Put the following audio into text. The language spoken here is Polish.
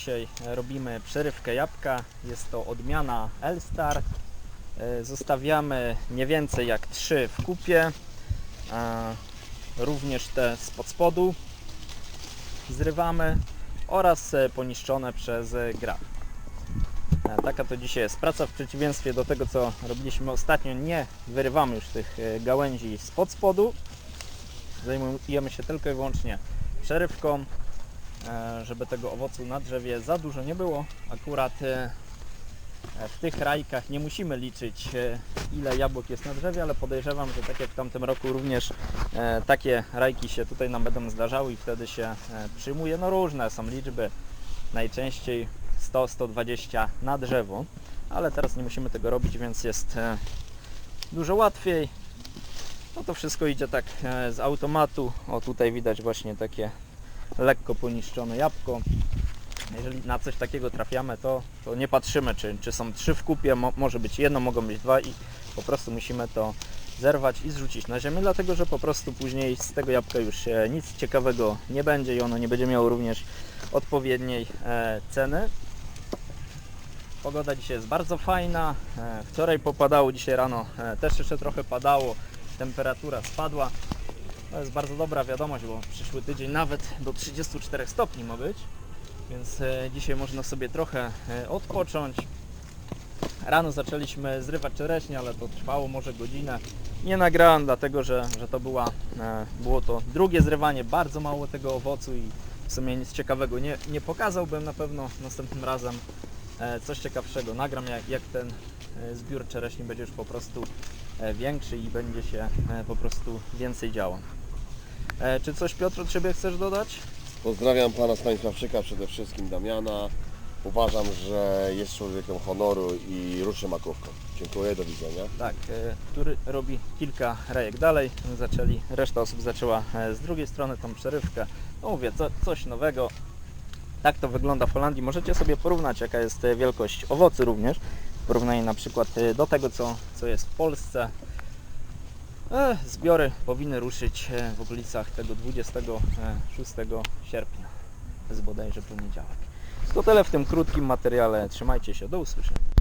dzisiaj robimy przerywkę jabłka. Jest to odmiana Elstar. E, Zostawiamy nie więcej jak 3 w kupie. Również te spod spodu zrywamy oraz e, poniszczone przez graf. E, Taka to dzisiaj jest praca w przeciwieństwie do tego co robiliśmy ostatnio. Nie wyrywamy już tych gałęzi spod spodu. Zajmujemy się tylko i wyłącznie przerywką, żeby tego owocu na drzewie za dużo nie było. Akurat e, w tych rajkach nie musimy liczyć e, ile jabłek jest na drzewie, ale podejrzewam, że tak jak w tamtym roku również e, takie rajki się tutaj nam będą zdarzały i wtedy się e, przyjmuje. No różne są liczby, najczęściej 100-120 na drzewo, ale teraz nie musimy tego robić, więc jest e, dużo łatwiej. No to wszystko idzie tak e, z automatu. O tutaj widać właśnie takie lekko poniszczone jabłko. Jeżeli na coś takiego trafiamy, to, to nie patrzymy, czy, czy są trzy w kupie, mo, może być jedno, mogą być dwa i po prostu musimy to zerwać i zrzucić na ziemię, dlatego że po prostu później z tego jabłka już nic ciekawego nie będzie i ono nie będzie miało również odpowiedniej e, ceny. Pogoda dzisiaj jest bardzo fajna. E, wczoraj popadało, dzisiaj rano e, też jeszcze trochę padało. Temperatura spadła. To jest bardzo dobra wiadomość, bo przyszły tydzień nawet do 34 stopni ma być. Więc e, dzisiaj można sobie trochę e, odpocząć. Rano zaczęliśmy zrywać czereśnie, ale to trwało może godzinę. Nie nagrałem, dlatego że, że to była, e, było to drugie zrywanie, bardzo mało tego owocu i w sumie nic ciekawego nie, nie pokazałbym na pewno następnym razem. Coś ciekawszego nagram, jak, jak ten zbiór czereśni będzie już po prostu większy i będzie się po prostu więcej działo. E, Czy coś Piotr od Ciebie chcesz dodać? Pozdrawiam pana Stanisławczyka, przede wszystkim Damiana. Uważam, że jest człowiekiem honoru i ruszy makówką. Dziękuję, do widzenia. Tak, e, który robi kilka rejek dalej. Zaczęli, reszta osób zaczęła e, z drugiej strony tą przerywkę. No mówię, co, coś nowego. Tak to wygląda w Holandii. Możecie sobie porównać, jaka jest e, wielkość owocy również. W porównaniu na przykład e, do tego, co, co jest w Polsce. E, Zbiory powinny ruszyć e, w okolicach tego 26 sierpnia. To jest bodajże poniedziałek. To tyle w tym krótkim materiale. Trzymajcie się, do usłyszenia.